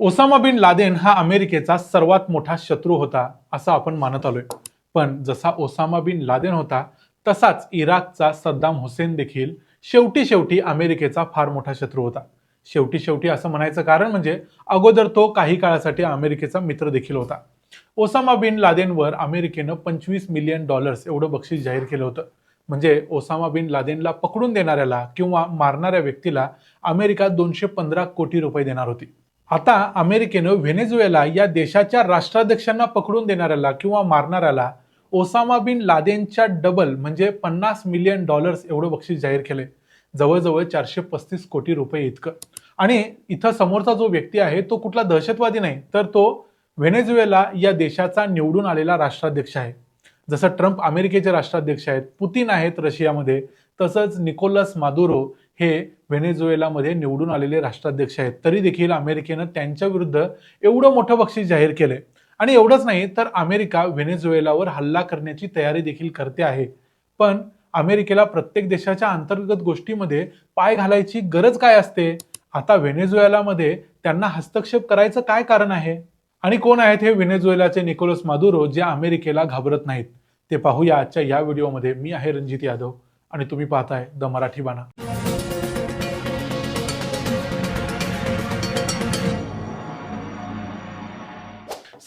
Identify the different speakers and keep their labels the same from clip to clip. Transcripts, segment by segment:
Speaker 1: Osama bin Laden हा अमेरिकेचा सर्वात मोठा शत्रू होता असं आपण मानत आलोय. पण जसा ओसामा बिन लादेन होता तसाच इराकचा सद्दाम हुसेन देखील शेवटी शेवटी अमेरिकेचा फार मोठा शत्रू होता. शेवटी शेवटी असं म्हणायचं कारण म्हणजे अगोदर तो काही काळासाठी अमेरिकेचा मित्र देखील होता. ओसामा बिन लादेनवर अमेरिकेनं पंचवीस मिलियन डॉलर्स एवढं बक्षीस जाहीर केलं होतं. म्हणजे ओसामा बिन लादेनला पकडून देणाऱ्याला किंवा मारणाऱ्या व्यक्तीला अमेरिका दोनशे पंधरा कोटी रुपये देणार होती. आता अमेरिकेनं व्हेनेझुएला या देशाच्या राष्ट्राध्यक्षांना पकडून देणाऱ्याला किंवा मारणाऱ्याला ओसामा बिन लादेनच्या डबल म्हणजे पन्नास मिलियन डॉलर्स एवढं बक्षीस जाहीर केले जवळजवळ चारशे पस्तीस कोटी रुपये इतकं. आणि इथं समोरचा जो व्यक्ती आहे तो कुठला दहशतवादी नाही तर तो व्हेनेझुएला या देशाचा निवडून आलेला राष्ट्राध्यक्ष आहे. जसं ट्रम्प अमेरिकेचे राष्ट्राध्यक्ष आहेत पुतीन आहेत रशियामध्ये तसंच निकोलस मादुरो हे व्हेनेझुएलामध्ये निवडून आलेले राष्ट्राध्यक्ष आहेत. तरी देखील अमेरिकेनं त्यांच्या विरुद्ध एवढं मोठं बक्षीस जाहीर केलंय. आणि एवढंच नाही तर अमेरिका व्हेनेझुएलावर हल्ला करण्याची तयारी देखील करते आहे. पण अमेरिकेला प्रत्येक देशाच्या अंतर्गत गोष्टीमध्ये पाय घालायची गरज काय असते? आता व्हेनेझुएलामध्ये त्यांना हस्तक्षेप करायचं काय कारण आहे? आणि कोण आहेत हे व्हेनेझुएलाचे निकोलस मादुरो जे अमेरिकेला घाबरत नाहीत? ते पाहूया आजच्या या व्हिडिओमध्ये. मी आहे रणजित यादव आणि तुम्ही पाहताय द मराठी बाणा.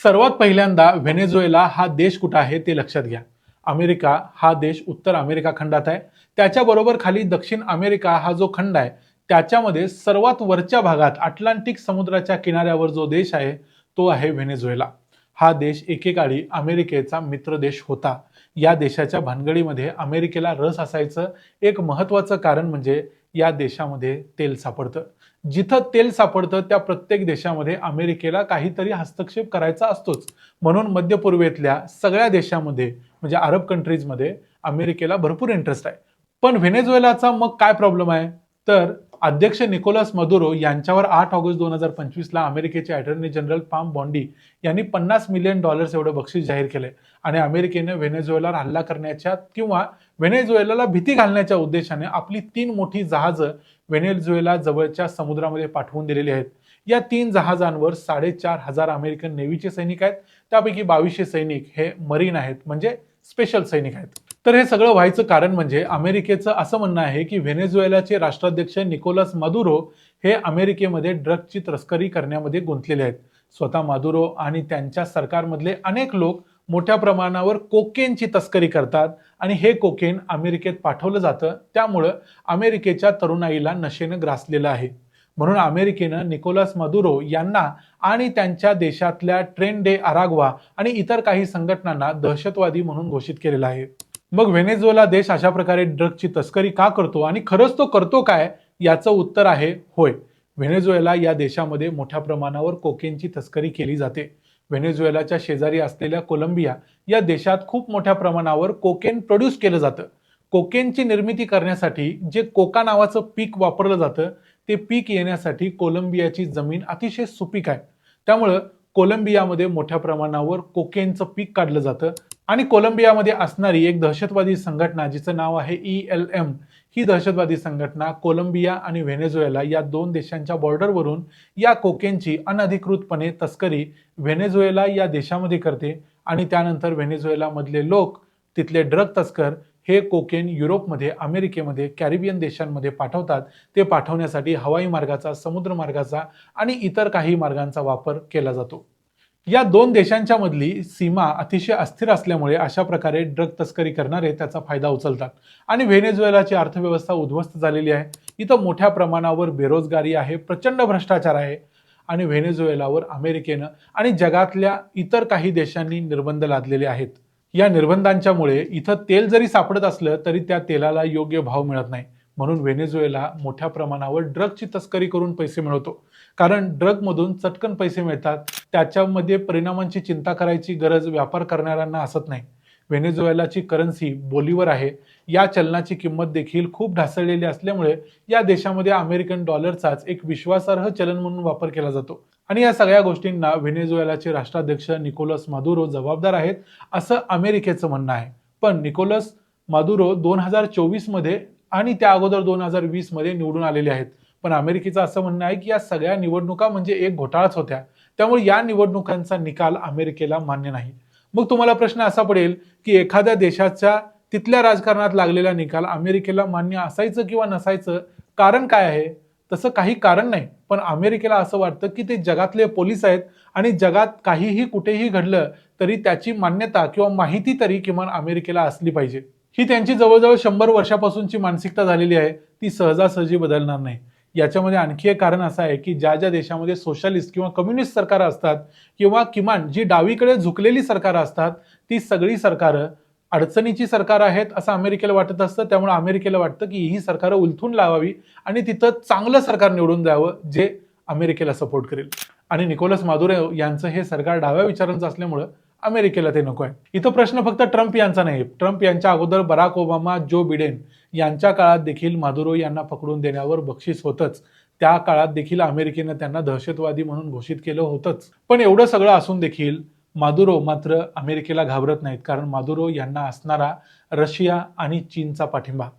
Speaker 1: सर्वात पहिल्यांदा व्हेनेझुएला हा देश कुठं आहे ते लक्षात घ्या. अमेरिका हा देश उत्तर अमेरिका खंडात आहे. त्याच्याबरोबर खाली दक्षिण अमेरिका हा जो खंड आहे त्याच्यामध्ये सर्वात वरच्या भागात अटलांटिक समुद्राच्या किनाऱ्यावर जो देश आहे तो आहे व्हेनेझुएला. हा देश एकेकाळी अमेरिकेचा मित्र देश होता. या देशाच्या भानगडीमध्ये अमेरिकेला रस असायचं. एक महत्वाचं कारण म्हणजे या देशामध्ये तेल सापडतं. जिथं तेल सापडतं त्या प्रत्येक देशामध्ये अमेरिकेला काहीतरी हस्तक्षेप करायचा असतोच. म्हणून मध्य पूर्वेतल्या सगळ्या देशामध्ये म्हणजे अरब कंट्रीजमध्ये अमेरिकेला भरपूर इंटरेस्ट आहे. पण व्हेनेझुएलाचा मग काय प्रॉब्लेम आहे? तर अध्यक्ष निकोलस मदुरो यांच्यावर आठ ऑगस्ट दोन हजार पंचवीसला अमेरिकेचे अटर्नी जनरल पाम बॉन्डी यांनी पन्नास मिलियन डॉलर्स एवढं बक्षीस जाहीर केले आणि अमेरिकेने व्हेनेझुएलावर हल्ला करण्याच्या किंवा व्हेनेझुएलाला भीती घालण्याच्या उद्देशाने आपली तीन मोठी जहाजं व्हेनेझुएला जवळच्या समुद्रामध्ये पाठवून दिलेली आहेत. या तीन जहाजांवर साडेचार हजार अमेरिकन नेव्हीचे सैनिक आहेत. त्यापैकी बावीसशे सैनिक हे मरीन आहेत. म्हणजे स्पेशल सैनिक आहेत. तर हे सगळं व्हायचं कारण म्हणजे अमेरिकेचं असं म्हणणं आहे की व्हेनेझुएलाचे राष्ट्राध्यक्ष निकोलस मादुरो हे अमेरिकेमध्ये ड्रगची तस्करी करण्यामध्ये गुंतलेले आहेत. स्वतः मादुरो आणि त्यांच्या सरकारमधले अनेक लोक मोठ्या प्रमाणावर कोकेनची तस्करी करतात आणि हे कोकेन अमेरिकेत पाठवलं जातं. त्यामुळं अमेरिकेच्या तरुणाईला नशेनं ग्रासलेलं आहे. म्हणून अमेरिकेनं निकोलस मदुरो यांना आणि त्यांच्या देशातल्या ट्रेन डे अरागवा आणि इतर काही संघटनांना दहशतवादी म्हणून घोषित केलेलं आहे. मग व्हेनेझुएला देश अशा प्रकारे ड्रगची तस्करी का करतो आणि खरंच तो करतो काय याचं उत्तर आहे होय. व्हेनेझुएला या देशामध्ये मोठ्या प्रमाणावर कोकेनची तस्करी केली जाते. व्हेनेझुएलाच्या शेजारी असलेल्या कोलंबिया या देशात खूप मोठ्या प्रमाणावर कोकेन प्रोड्यूस केलं जातं. कोकेनची निर्मिती करण्यासाठी जे कोका नावाचं पीक वापरलं जातं ते पीक येण्यासाठी कोलंबियाची जमीन अतिशय सुपीक आहे. त्यामुळं कोलंबियामध्ये मोठ्या प्रमाणावर कोकेनचं पीक काढलं जातं. आणि कोलंबियामध्ये असणारी एक दहशतवादी संघटना जिचं नाव आहे ई एल एम ही दहशतवादी संघटना कोलंबिया आणि व्हेनेझुएला या दोन देशांच्या बॉर्डरवरून या कोकेनची अनधिकृतपणे तस्करी व्हेनेझुएला या देशामध्ये करते आणि त्यानंतर व्हेनेझुएलामधले लोक तिथले ड्रग तस्कर हे कोकेन युरोपमध्ये अमेरिकेमध्ये कॅरिबियन देशांमध्ये पाठवतात. ते पाठवण्यासाठी हवाई मार्गाचा समुद्र मार्गाचा आणि इतर काही मार्गांचा वापर केला जातो. या दोन देशांच्या मधली सीमा अतिशय अस्थिर असल्यामुळे अशा प्रकारे ड्रग तस्करी करणारे त्याचा फायदा उचलतात. आणि व्हेनेझुएलाची अर्थव्यवस्था उद्ध्वस्त झालेली आहे. इथं मोठ्या प्रमाणावर बेरोजगारी आहे प्रचंड भ्रष्टाचार आहे आणि व्हेनेझुएलावर अमेरिकेनं आणि जगातल्या इतर काही देशांनी निर्बंध लादलेले आहेत. या निर्बंधांच्यामुळे इथं तेल जरी सापडत असलं तरी त्या तेलाला योग्य भाव मिळत नाही. म्हणून व्हेनेझुएला मोठ्या प्रमाणावर ड्रगची तस्करी करून पैसे मिळवतो. कारण ड्रगमधून चटकन पैसे मिळतात. त्याच्यामध्ये परिणामांची चिंता करायची गरज व्यापार करणाऱ्यांना असत नाही. व्हेनेझुएलाची करन्सी बोलीवर आहे. या चलनाची किंमत देखील खूप ढासळलेली असल्यामुळे या देशामध्ये अमेरिकन डॉलरचाच एक विश्वासार्ह चलन म्हणून वापर केला जातो. आणि या सगळ्या गोष्टींना व्हेनेझुएलाचे राष्ट्राध्यक्ष निकोलस मादुरो जबाबदार आहेत असं अमेरिकेचं म्हणणं आहे. पण निकोलस मादुरो दोन हजार चोवीसमध्ये आणि त्या अगोदर दोन हजार वीसमध्ये निवडून आलेले आहेत. पण अमेरिकेचं असं म्हणणं आहे की या सगळ्या निवडणुका म्हणजे एक घोटाळाच होत्या. त्यामुळे या निवडणुकांचा निकाल अमेरिकेला मान्य नाही. मग तुम्हाला प्रश्न असा पडेल की एखाद्या देशाच्या तिथल्या राजकारणात लागलेला निकाल अमेरिकेला मान्य असायचं किंवा नसायचं कारण काय आहे? तसं काही कारण नाही. पण अमेरिकेला असं वाटतं की ते जगातले पोलीस आहेत आणि जगात काहीही कुठेही घडलं तरी त्याची मान्यता किंवा माहिती तरी किमान अमेरिकेला असली पाहिजे. ही त्यांची जवळजवळ शंभर वर्षापासूनची मानसिकता झालेली आहे ती सहजासहजी बदलणार नाही. याच्यामध्ये आणखी एक कारण असं आहे की ज्या ज्या देशामध्ये सोशलिस्ट किंवा कम्युनिस्ट सरकार असतात किंवा किमान जी डावीकडे झुकलेली सरकारं असतात ती सगळी सरकारं अडचणीची सरकार आहेत असं अमेरिकेला वाटत असतं. त्यामुळे अमेरिकेला वाटतं की ही सरकारं उलथून लावावी आणि तिथं चांगलं सरकार निवडून द्यावं जे अमेरिकेला सपोर्ट करेल. आणि निकोलस मादुरे यांचं हे सरकार डाव्या विचारांचं असल्यामुळं अमेरिकेला ते नको आहे. इथं प्रश्न फक्त ट्रम्प यांचा नाही. ट्रम्प यांच्या अगोदर बराक ओबामा जो बिडेन यांच्या काळात देखील मादुरो यांना पकडून देण्यावर बक्षीस होतच. त्या काळात देखील अमेरिकेनं त्यांना दहशतवादी म्हणून घोषित केलं होतंच. पण एवढं सगळं असून देखील मादुरो मात्र अमेरिकेला घाबरत नाहीत. कारण मादुरो यांना असणारा रशिया आणि चीनचा पाठिंबा.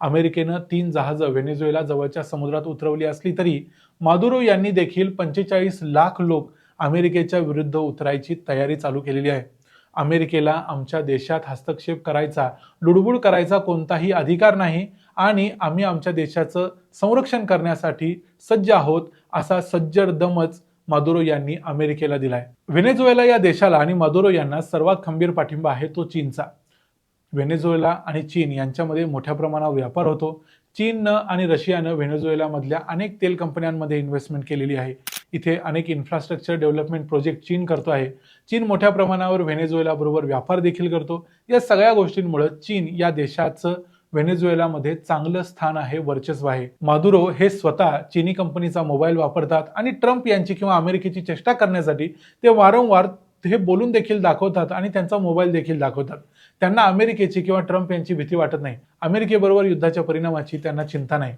Speaker 1: अमेरिकेनं तीन जहाजं व्हेनेझुएला जवळच्या समुद्रात उतरवली असली तरी मादुरो यांनी देखील पंचेचाळीस लाख लोक अमेरिकेच्या विरुद्ध उतरायची तयारी चालू केलेली आहे. अमेरिकेला आमच्या देशात हस्तक्षेप करायचा लुडबुड करायचा कोणताही अधिकार नाही आणि आम्ही आमच्या देशाचं संरक्षण करण्यासाठी सज्ज आहोत असा सज्जड दमच मादुरो यांनी अमेरिकेला दिलाय. व्हेनेझुएला या देशाला आणि मादुरो यांना सर्वात खंबीर पाठिंबा आहे तो चीनचा. व्हेनेझुएला आणि चीन यांच्यामध्ये मोठ्या प्रमाणावर व्यापार होतो. चीननं आणि रशियानं व्हेनेझुएलामधल्या अनेक तेल कंपन्यांमध्ये इन्व्हेस्टमेंट केलेली आहे. इथे अनेक इन्फ्रास्ट्रक्चर डेव्हलपमेंट प्रोजेक्ट चीन करतो आहे. चीन मोठ्या प्रमाणावर व्हेनेझुएलाबरोबर व्यापार देखील करतो. या सगळ्या गोष्टींमुळे चीन या देशाचं व्हेनेझुएलामध्ये चांगलं स्थान आहे वर्चस्व आहे. मादुरो हे स्वतः चीनी कंपनीचा मोबाईल वापरतात आणि ट्रम्प यांची किंवा अमेरिकेची चेष्टा करण्यासाठी ते वारंवार हे बोलून देखील दाखवतात आणि त्यांचा मोबाईल देखील दाखवतात. त्यांना अमेरिकेची किंवा ट्रम्प यांची भीती वाटत नाही. अमेरिकेबरोबर युद्धाच्या परिणामाची त्यांना चिंता नाही.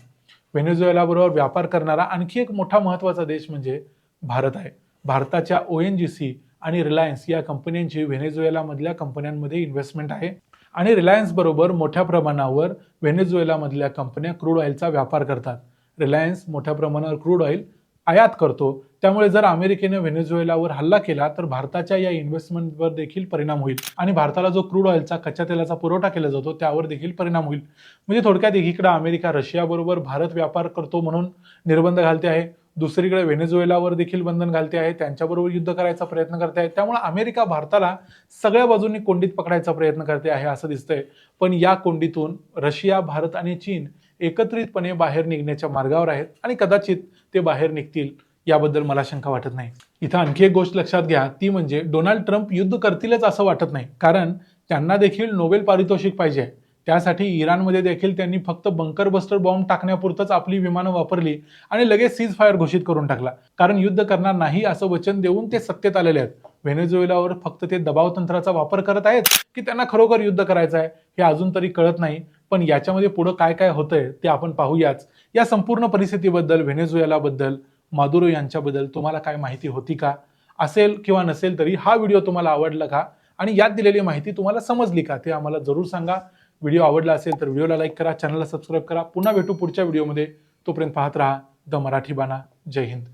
Speaker 1: व्हेनेझुएलाबरोबर व्यापार करणारा आणखी एक मोठा महत्त्वाचा देश म्हणजे भारत आहे. भारताच्या ओ एन जी सी आणि रिलायन्स या कंपन्यांची व्हेनेझुएलामधल्या कंपन्यांमध्ये इन्व्हेस्टमेंट आहे. आणि रिलायन्स बरोबर मोठ्या प्रमाणावर व्हेनेझुएलामधल्या कंपन्या क्रूड ऑइलचा व्यापार करतात. रिलायन्स मोठ्या प्रमाणावर क्रूड ऑइल आयात करतो त्यामुळे जर अमेरिकेने व्हेनेझुएलावर हल्ला केला तर भारताच्या या इन्व्हेस्टमेंटवर देखील परिणाम होईल. आणि भारताला जो क्रूड ऑइलचा कच्च्या तेलाचा पुरवठा केला जातो त्यावर देखील परिणाम होईल. म्हणजे थोडक्यात एकीकडे अमेरिका रशियाबरोबर भारत व्यापार करतो म्हणून निर्बंध घालते आहे. दुसरीकडे व्हेनेझुएलावर देखील बंधन घालते आहे. त्यांच्याबरोबर युद्ध करायचा प्रयत्न करते आहे. त्यामुळे अमेरिका भारताला सगळ्या बाजूंनी कोंडीत पकडायचा प्रयत्न करते आहे असं दिसतंय. पण या कोंडीतून रशिया भारत आणि चीन एकत्रितपणे बाहेर निघण्याच्या मार्गावर आहेत आणि कदाचित ते बाहेर निघतील याबद्दल मला शंका वाटत नाही. इथं आणखी एक गोष्ट लक्षात घ्या ती म्हणजे डोनाल्ड ट्रम्प युद्ध करतीलच असं वाटत नाही. कारण त्यांना देखील नोबेल पारितोषिक पाहिजे. त्यासाठी इराणमध्ये देखील त्यांनी फक्त बंकर बस्टर बॉम्ब टाकण्यापुरतच आपली विमानं वापरली आणि लगेच सीज फायर घोषित करून टाकला. कारण युद्ध करणार नाही असं वचन देऊन ते सत्तेत आलेले आहेत. व्हेनेझुएलावर फक्त ते दबाव तंत्राचा वापर करत आहेत की त्यांना खरोखर युद्ध करायचं आहे हे अजून तरी कळत नाही. पण याच्यामध्ये पुढं काय काय होतंय ते आपण पाहूयाच. या संपूर्ण परिस्थितीबद्दल व्हेनेझुएलाबद्दल मादुरो यांच्याबद्दल तुम्हाला काय माहिती होती का? असेल किंवा नसेल तरी हा व्हिडिओ तुम्हाला आवडला का? आणि यात दिलेली माहिती तुम्हाला समजली का? ते आम्हाला जरूर सांगा. व्हिडिओ आवडला असेल तर व्हिडिओला लाईक करा चॅनलला सबस्क्राईब करा. पुन्हा भेटू पुढच्या व्हिडिओमध्ये. तोपर्यंत पाहत राहा द मराठी बाणा. जय हिंद.